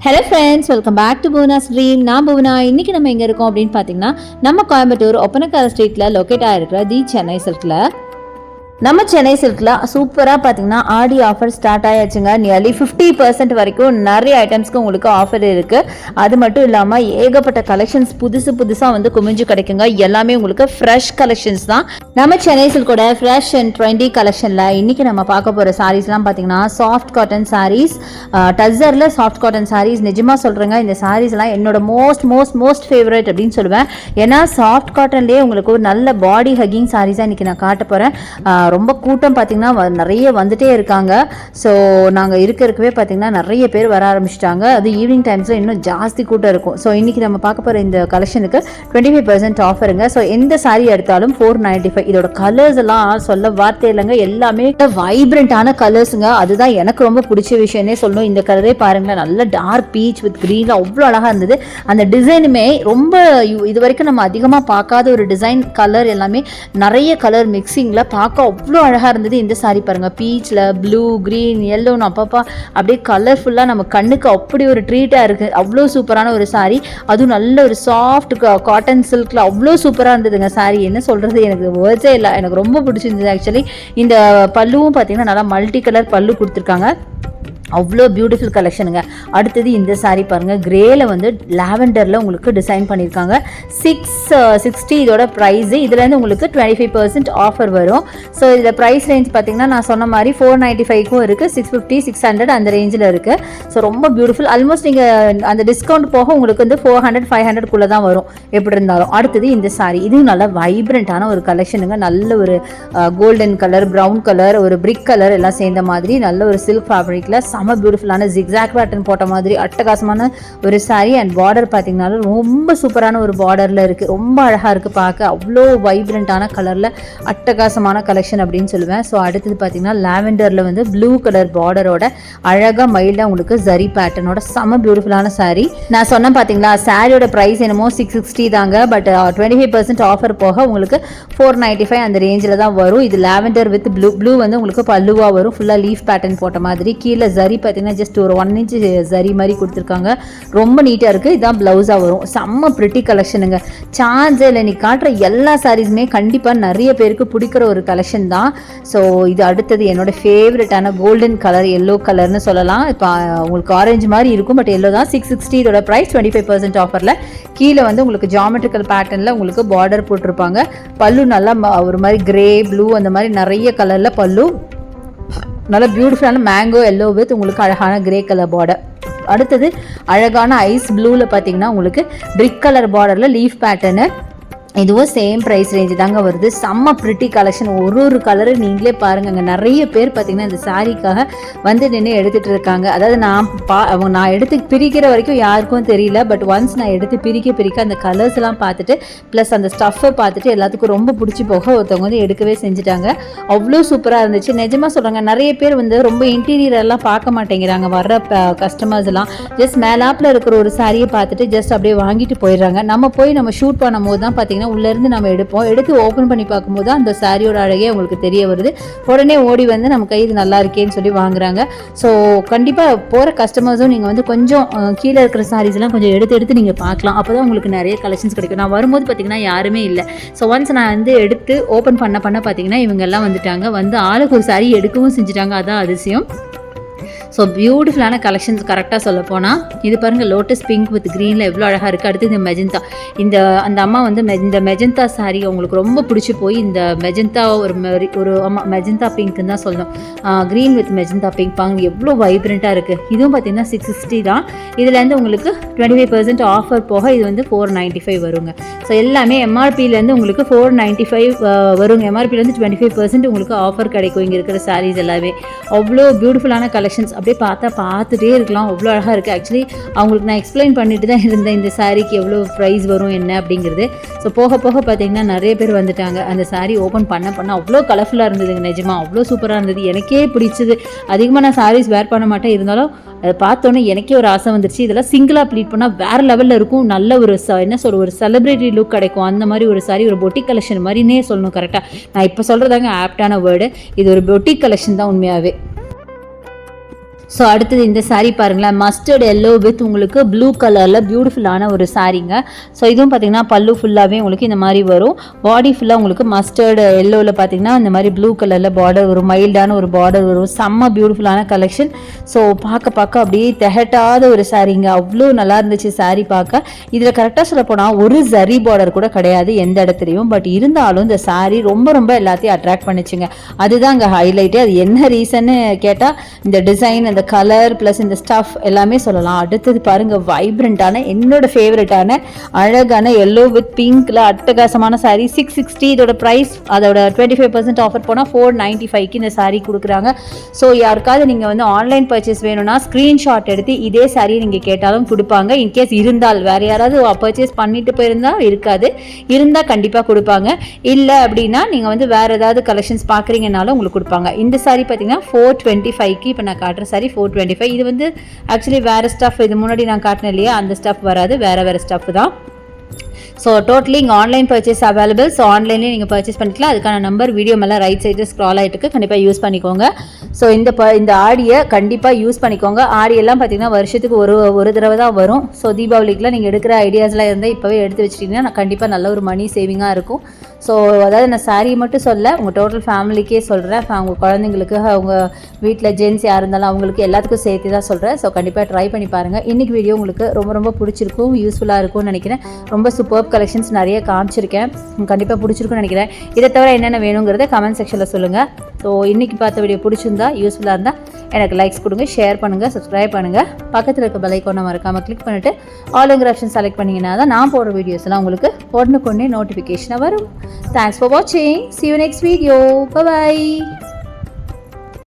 Hello friends welcome back to Bhuvana stream நான் புவனா இன்னைக்கு நம்ம எங்கே இருக்கோம் அப்படின்னு பார்த்தீங்கன்னா நம்ம கோயம்புத்தூர் ஒப்பனக்கார ஸ்ட்ரீட்டில் லொக்கேட் ஆகிருக்கிற தி சென்னை சில்கில் நம்ம சென்னை சில்கில் சூப்பராக பார்த்தீங்கன்னா ஆடி ஆஃபர் ஸ்டார்ட் ஆயாச்சுங்க. நியர்லி ஃபிஃப்டி பர்சன்ட் வரைக்கும் நிறைய ஐட்டம்ஸ்க்கு உங்களுக்கு ஆஃபர் இருக்குது அது மட்டும் இல்லாமல் ஏகப்பட்ட கலெக்ஷன்ஸ் புதுசு புதுசாக வந்து குமிஞ்சு கிடைக்குங்க. எல்லாமே உங்களுக்கு ஃப்ரெஷ் கலெக்ஷன்ஸ் தான். நம்ம சென்னை சில்கோட ஃப்ரெஷ் அண்ட் ட்ரெண்டி கலெக்ஷனில் இன்றைக்கி நம்ம பார்க்க போகிற சாரீஸ்லாம் பார்த்தீங்கன்னா சாஃப்ட் காட்டன் சாரீஸ் டஸ்ஸரில் சாஃப்ட் காட்டன் சாரீஸ் நிஜமாக சொல்கிறேங்க இந்த சாரீஸ்லாம் என்னோட மோஸ்ட் மோஸ்ட் மோஸ்ட் ஃபேவரட் அப்படின்னு சொல்லுவேன். ஏன்னா சாஃப்ட் காட்டன்லேயே உங்களுக்கு ஒரு நல்ல பாடி ஹக்கிங் சாரீஸாக இன்றைக்கி நான் காட்ட போகிறேன் ரொம்ப கூட்டம் பார்த்திங்கன்னா வ- நிறைய வந்துட்டே இருக்காங்க. ஸோ நாங்கள் இருக்க இருக்கவே பார்த்திங்கன்னா நிறைய பேர் வர ஆரம்பிச்சிட்டாங்க. அது ஈவினிங் டைம்ஸில் இன்னும் ஜாஸ்தி கூட்டம் இருக்கும். ஸோ இன்றைக்கி நம்ம பார்க்க போகிற இந்த கலெக்ஷனுக்கு டுவெண்ட்டி ஃபைவ் பர்சன்ட் ஆஃபருங்க ஸோ எந்த சாரீ எடுத்தாலும் ஃபோர் நைன்ட்டி ஃபைவ் இதோட கலர்ஸ் எல்லாம் சொல்ல வார்த்தை இல்லைங்க. எல்லாமே வைப்ரண்ட்டான கலர்ஸுங்க அதுதான் எனக்கு ரொம்ப பிடிச்ச விஷயம்னே சொல்லணும். இந்த கலரே பாருங்களேன். நல்ல டார்க் பீச் வித் க்ரீன் அவ்வளோ அழகாக இருந்தது. அந்த டிசைனுமே ரொம்ப இது வரைக்கும் நம்ம அதிகமாக பார்க்காத ஒரு டிசைன் கலர் எல்லாமே நிறைய கலர் மிக்சிங்கில் பார்க்க அவ்வளோ அழகாக இருந்தது இந்த சாரீ பாருங்கள் பீச்சில் ப்ளூ க்ரீன் எல்லோன்னு அப்பப்பா அப்படியே கலர்ஃபுல்லாக நம்ம கண்ணுக்கு அப்படி ஒரு ட்ரீட்டாக இருக்குது அவ்வளோ சூப்பரான ஒரு சாரீ அதுவும் நல்ல ஒரு சாஃப்ட் காட்டன் சில்கில் அவ்வளோ சூப்பராக இருந்ததுங்க saree. என்ன சொல்கிறது எனக்கு வேர்ட்ஸே இல்லை. எனக்கு ரொம்ப பிடிச்சிருந்தது ஆக்சுவலி இந்த பல்லுவும் பார்த்தீங்கன்னா நல்லா மல்டி கலர் பல்லு கொடுத்துருக்காங்க. அவ்வளோ பியூட்டிஃபுல் கலெக்ஷனுங்க அடுத்தது இந்த சாரீ பாருங்கள் கிரேல வந்து லாவெண்டரில் உங்களுக்கு டிசைன் பண்ணியிருக்காங்க. சிக்ஸ் சிக்ஸ்டி uh, இதோட ப்ரைஸு இதுலேருந்து உங்களுக்கு டுவெண்ட்டி ஃபைவ் பர்சன்ட் ஆஃபர் வரும். ஸோ இதில் ப்ரைஸ் ரேஞ்ச் பார்த்தீங்கன்னா நான் சொன்ன மாதிரி ஃபோர் நைன்ட்டி ஃபைவ்க்கும் இருக்குது சிக்ஸ் ஃபிஃப்டி சிக்ஸ் ஹண்ட்ரட் அந்த ரேஞ்சில் இருக்குது ஸோ ரொம்ப பியூட்டிஃபுல் ஆல்மோஸ்ட் நீங்கள் அந்த டிஸ்கவுண்ட் போக உங்களுக்கு வந்து ஃபோர் ஹண்ட்ரட் ஃபைவ் ஹண்ட்ரட்குள்ளே தான் வரும். எப்படி இருந்தாலும். அடுத்தது இந்த சாரீ இதுவும் நல்லா வைப்ரண்ட்டான ஒரு கலெக்ஷனுங்க நல்ல ஒரு கோல்டன் கலர் ப்ரௌன் கலர் ஒரு பிரிக் கலர் எல்லாம் சேர்ந்த மாதிரி நல்ல ஒரு சில்க் ஃபேப்ரிக்கில் செம பியூட்டிஃபுல்லான ஜிக்ஸாக் பேட்டர்ன் போட்ட மாதிரி அட்டகாசமான ஒரு saree அண்ட் பார்டர் பார்த்தீங்கன்னாலும் ரொம்ப சூப்பரான ஒரு பார்டரில் இருக்குது ரொம்ப அழகாக இருக்குது பார்க்க அவ்வளோ வைப்ரண்ட்டான கலரில் அட்டகாசமான கலெக்ஷன் அப்படின்னு சொல்லுவேன். ஸோ அடுத்தது பார்த்தீங்கன்னா லாவெண்டரில் வந்து ப்ளூ கலர் பார்டரோட அழகாக மைல்டாக உங்களுக்கு ஜரி பேட்டர்னோட செம பியூட்டிஃபுல்லான saree. நான் சொன்னேன் பார்த்தீங்களா சாரியோட ப்ரைஸ் என்னமோ சிக்ஸ் சிக்ஸ்டி தாங்க. But twenty five percent offer போக உங்களுக்கு ஃபோர் நைன்ட்டி ஃபைவ் அந்த ரேஞ்சில் தான் வரும். இது லாவெண்டர் வித் ப்ளூ ப்ளூ வந்து உங்களுக்கு பல்லுவாக வரும். ஃபுல்லாக லீஃப் பேட்டர்ன் போட்ட மாதிரி கீழே ஜரி பார்த்தீங்கன்னா ஜஸ்ட் ஒரு ஒன் இன்ச் ஜரி மாதிரி கொடுத்துருக்காங்க. ரொம்ப நீட்டாக இருக்குது இதான் ப்ளவுஸாக வரும். செம்ம ப்ரிட்டி கலெக்ஷனுங்க சான்ஸே இல்லை நீ காட்டுற எல்லா சாரீஸுமே கண்டிப்பாக நிறைய பேருக்கு பிடிக்கிற ஒரு கலெக்ஷன் தான். ஸோ இது அடுத்தது என்னோட ஃபேவரட்டான கோல்டன் கலர் எல்லோ கலர்னு சொல்லலாம். இப்போ உங்களுக்கு ஆரஞ்சு மாதிரி இருக்கும் பட் எல்லோ தான். சிக்ஸ் சிக்ஸ்டி இதோட ப்ரைஸ் டுவெண்ட்டி ஃபைவ் பர்சன்ட் ஆஃபரில் கீழே வந்து உங்களுக்கு ஜாமெட்ரிக்கல் பேட்டர்னில் உங்களுக்கு பார்டர் போட்டிருப்பாங்க. பல்லு நல்லா ஒரு மாதிரி கிரே ப்ளூ அந்த மாதிரி நிறைய கலரில் பல்லு. நல்ல பியூட்டிஃபுல்லான மேங்கோ எல்லோ வித் உங்களுக்கு அழகான கிரே கலர் பார்டர் அடுத்தது அழகான ஐஸ் ப்ளூவில் பார்த்தீங்கன்னா உங்களுக்கு பிரிக் கலர் பார்டரில் லீஃப் பேட்டர்னு இதுவும் சேம் ப்ரைஸ் ரேஞ்சு தாங்க வருது. செம்ம ப்ரிட்டி கலெக்ஷன் ஒரு ஒரு கலரு நீங்களே பாருங்க அங்கே நிறைய பேர் பார்த்தீங்கன்னா இந்த சாரிக்காக வந்து நின்று எடுத்துகிட்டு இருக்காங்க. அதாவது நான் பா அவங்க நான் எடுத்து பிரிக்கிற வரைக்கும் யாருக்கும் தெரியல. பட் ஒன்ஸ் நான் எடுத்து பிரிக்க பிரிக்க அந்த கலர்ஸ்லாம் பார்த்துட்டு ப்ளஸ் அந்த ஸ்டஃப்பை பார்த்துட்டு எல்லாத்துக்கும் ரொம்ப பிடிச்சி போக ஒருத்தவங்க வந்து எடுக்கவே செஞ்சுட்டாங்க. அவ்வளோ சூப்பராக இருந்துச்சு. நிஜமாக சொல்கிறாங்க நிறைய பேர் வந்து ரொம்ப இன்டீரியர் எல்லாம் பார்க்க மாட்டேங்கிறாங்க. வர்ற கஸ்டமர்ஸ் எல்லாம். ஜஸ்ட் மேலாப்பில் இருக்கிற ஒரு சாரியை பார்த்துட்டு ஜஸ்ட் அப்படியே வாங்கிட்டு போயிடுறாங்க. நம்ம போய் நம்ம ஷூட் பண்ணும்போது தான் பார்த்தீங்கன்னா உள்ளேருந்து நம்ம எடுப்போம். எடுத்து ஓப்பன் பண்ணி பார்க்கும்போது அந்த சாரியோட அழகே உங்களுக்கு தெரிய வருது. உடனே ஓடி வந்து நம்ம கை இது நல்லா இருக்கேன்னு சொல்லி வாங்குறாங்க. ஸோ கண்டிப்பாக போகிற கஸ்டமர்ஸும் நீங்கள் வந்து கொஞ்சம் கீழே இருக்கிற sarees எல்லாம் கொஞ்சம் எடுத்து எடுத்து நீங்கள் பார்க்கலாம். அப்போ தான் உங்களுக்கு நிறைய கலெக்ஷன்ஸ் கிடைக்கும். நான் வரும்போது பார்த்தீங்கன்னா யாருமே இல்லை. ஸோ ஒன்ஸ் நான் வந்து எடுத்து ஓப்பன் பண்ண பண்ண பார்த்தீங்கன்னா இவங்க எல்லாம் வந்துட்டாங்க. வந்து ஆளுக்கு ஒரு சாரி எடுக்கவும் செஞ்சுட்டாங்க. அதான் அதிசயம். ஸோ பியூட்டிஃபுல்லான கலெக்ஷன்ஸ் கரெக்டாக சொல்ல போனால் இது பாருங்கள் லோட்டஸ் பிங்க் வித் க்ரீனில் எவ்வளோ அழகாக இருக்குது அடுத்து இந்த மெஜந்தா இந்த அந்த அம்மா வந்து மெ- இந்த மெஜந்தா saree அவங்களுக்கு ரொம்ப பிடிச்சி போய் இந்த மெஜந்தா ஒரு மெரி ஒரு ஆமாம் மெஜந்தா பிங்க்குன்னு தான் சொல்லணும். க்ரீன் வித் மெஜந்தா பிங்க் பாங்க எவ்வளோ வைப்ரண்ட்டாக இருக்குது இதுவும் பார்த்தீங்கன்னா சிக்ஸ் சிக்ஸ்டி தான். இதுலேருந்து உங்களுக்கு டுவெண்ட்டி ஃபைவ் பர்சன்ட் ஆஃபர் போக இது வந்து ஃபோர் நைன்ட்டி ஃபைவ் வருங்க. ஸோ எல்லாமே எம்ஆர்பியிலேருந்து உங்களுக்கு ஃபோர் நைன்ட்டி ஃபைவ் வருங்க. எம்ஆர்பியிலேருந்து டுவெண்ட்டி ஃபைவ் பர்சன்ட் உங்களுக்கு ஆஃபர் கிடைக்கும் இங்கே இருக்கிற சாரீஸ் எல்லாமே. அவ்வளோ பியூட்டிஃபுல்லான கலெக்ஷன்ஸ் அப்படியே பார்த்தா பார்த்துட்டே இருக்கலாம். அவ்வளோ அழகாக இருக்குது ஆக்சுவலி அவங்களுக்கு நான் எக்ஸ்பிளைன் பண்ணிட்டு தான் இருந்தேன் இந்த சாரீக்கு எவ்வளோ ப்ரைஸ் வரும் என்ன அப்படிங்கிறது. ஸோ போக போக பார்த்தீங்கன்னா நிறைய பேர் வந்துட்டாங்க. அந்த சாரீ ஓப்பன் பண்ண பண்ண அவ்வளோ கலர்ஃபுல்லாக இருந்ததுங்க. நிஜமா அவ்வளோ சூப்பராக இருந்தது. எனக்கே பிடிச்சது. அதிகமாக நான் சாரீஸ் வேர் பண்ண மாட்டேன். இருந்தாலும் அதை பார்த்தோன்னே எனக்கே ஒரு ஆசை வந்துருச்சு. இதெல்லாம் சிங்கிளாக ப்ளீட் பண்ணால் வேறு லெவலில் இருக்கும். நல்ல ஒரு ச என்ன சொல்ற ஒரு செலிப்ரிட்டி லுக் கிடைக்கும். அந்த மாதிரி ஒரு சாரி ஒரு பொட்டிக் கலெக்ஷன் மாதிரினே சொல்லணும் கரெக்டாக நான் இப்போ சொல்கிறதாங்க ஆப்டான வேர்டு இது ஒரு பொட்டிக் கலெக்ஷன் தான் உண்மையாகவே ஸோ அடுத்தது இந்த சாரீ பாருங்களேன். மஸ்டர்ட் எல்லோ வித் உங்களுக்கு ப்ளூ கலரில் பியூட்டிஃபுல்லான ஒரு சாரீங்க ஸோ இதுவும் பார்த்தீங்கன்னா பல்லு ஃபுல்லாகவே உங்களுக்கு இந்த மாதிரி வரும். பாடி ஃபுல்லாக உங்களுக்கு மஸ்டர்டு எல்லோவில் பார்த்தீங்கன்னா இந்த மாதிரி ப்ளூ கலரில் பார்டர் வரும். மைல்டான ஒரு பார்டர் வரும். செம்ம பியூட்டிஃபுல்லான கலெக்ஷன் ஸோ பார்க்க பார்க்க அப்படியே திகட்டாத ஒரு சாரீங்க அவ்வளோ நல்லா இருந்துச்சு சாரீ பார்க்க. இதில் கரெக்டாக சொல்ல போனால் ஒரு ஜரி பார்டர் கூட கிடையாது எந்த இடத்துலையும். பட் இருந்தாலும் இந்த சாரீ ரொம்ப ரொம்ப எல்லாத்தையும் அட்ராக்ட் பண்ணிச்சுங்க. அதுதான் அங்கே ஹைலைட்டே அது என்ன ரீசன்னு கேட்டால் இந்த டிசைன் அந்த கலர் ப்ளஸ் இந்த ஸ்டஃப் எல்லாமே சொல்லலாம். அடுத்தது பாருங்கள் வைப்ரண்ட்டான என்னோட ஃபேவரட்டான அழகான எல்லோ வித் பிங்க்கில் அட்டகாசமான சாரீ சிக்ஸ் சிக்ஸ்டி இதோட ப்ரைஸ் அதோட டுவெண்ட்டி ஃபைவ் பர்சன்ட் ஆஃபர் போனால் ஃபோர் நைன்ட்டி ஃபைவ்க்கு இந்த சாரீ கொடுக்குறாங்க. ஸோ யாருக்காவது நீங்கள் வந்து ஆன்லைன் பர்ச்சேஸ் வேணும்னா ஸ்க்ரீன்ஷாட் எடுத்து இதே சாரீ நீங்கள் கேட்டாலும் கொடுப்பாங்க. இன்கேஸ் இருந்தால் வேறு யாராவது பர்ச்சேஸ் பண்ணிட்டு போயிருந்தால் இருக்காது. இருந்தால் கண்டிப்பாக கொடுப்பாங்க. இல்லை அப்படின்னா நீங்கள் வந்து வேறு ஏதாவது கலெக்ஷன்ஸ் பார்க்குறீங்கனாலும் உங்களுக்கு கொடுப்பாங்க. இந்த சாரீ பார்த்தீங்கன்னா ஃபோர் டுவெண்ட்டி ஃபைவ்க்கு இப்போ நான் காட்டுற சாரி ஃபோர் டுவெண்ட்டி ஃபைவ் இது வந்து ஆக்சுவலி வேறு ஸ்டஃப் இது முன்னாடி நான் காட்டினேன் இல்லையா? அந்த ஸ்டஃப் வராது. வேறு வேறு ஸ்டஃப் தான். ஸோ டோட்டலி இங்கே ஆன்லைன் பர்ச்சேஸ் அவைலபிள் ஸோ ஆன்லைன்லேயே நீங்கள் பர்ச்சேஸ் பண்ணிக்கலாம். அதுக்கான நம்பர் வீடியோ மேலே ரைட் சைடு ஸ்க்ரால் ஆகிட்டு இருக்கு கண்டிப்பாக யூஸ் பண்ணிக்கோங்க. ஸோ இந்த ப இந்த ஆடியை கண்டிப்பாக யூஸ் பண்ணிக்கோங்க. ஆடியெல்லாம் பார்த்தீங்கன்னா வருஷத்துக்கு ஒரு ஒரு தடவை தான் வரும். ஸோ தீபாவளிக்குலாம் நீங்கள் எடுக்கிற ஐடியாஸ்லாம் இருந்தால் இப்போவே எடுத்து வச்சிட்டிங்கன்னா கண்டிப்பாக நல்ல ஒரு மணி சேவிங்காக இருக்கும். ஸோ அதாவது நான் சாரீ மட்டும் சொல்ல உங்கள் டோட்டல் ஃபேமிலிக்கே சொல்கிறேன் அவங்க குழந்தைங்களுக்கு அவங்க வீட்டில் ஜென்ஸ் யார் இருந்தாலும் அவங்களுக்கு எல்லாத்துக்கும் சேர்த்து தான் சொல்கிறேன் ஸோ கண்டிப்பாக ட்ரை பண்ணி பாருங்கள் இன்றைக்கி வீடியோ உங்களுக்கு ரொம்ப ரொம்ப பிடிச்சிருக்கும் யூஸ்ஃபுல்லாக இருக்கும்னு நினைக்கிறேன். ரொம்ப சூப்பர் கலெக்ஷன்ஸ் நிறைய காமிச்சிருக்கேன். கண்டிப்பாக பிடிச்சிருக்கும்னு நினைக்கிறேன். இதை தவிர என்னென்ன வேணுங்கிறத கமெண்ட் செக்ஷனில் சொல்லுங்கள் ஸோ இன்றைக்கி பார்த்த வீடியோ பிடிச்சிருந்தா யூஸ்ஃபுல்லாக இருந்தால் எனக்கு லைக்ஸ் கொடுங்க ஷேர் பண்ணுங்கள் சப்ஸ்கிரைப் பண்ணுங்கள் பக்கத்தில் இருக்க பெலைக்கோனை மறக்காமல் கிளிக் பண்ணிவிட்டு ஆளுங்கிற ஆப்ஷன் செலக்ட் பண்ணிங்கன்னா தான் நான் போடுற வீடியோஸ்லாம் உங்களுக்கு உடனுக்குடனே நோட்டிஃபிகேஷனாக வரும். தேங்க்ஸ் ஃபார் வாட்சிங் see you next video bye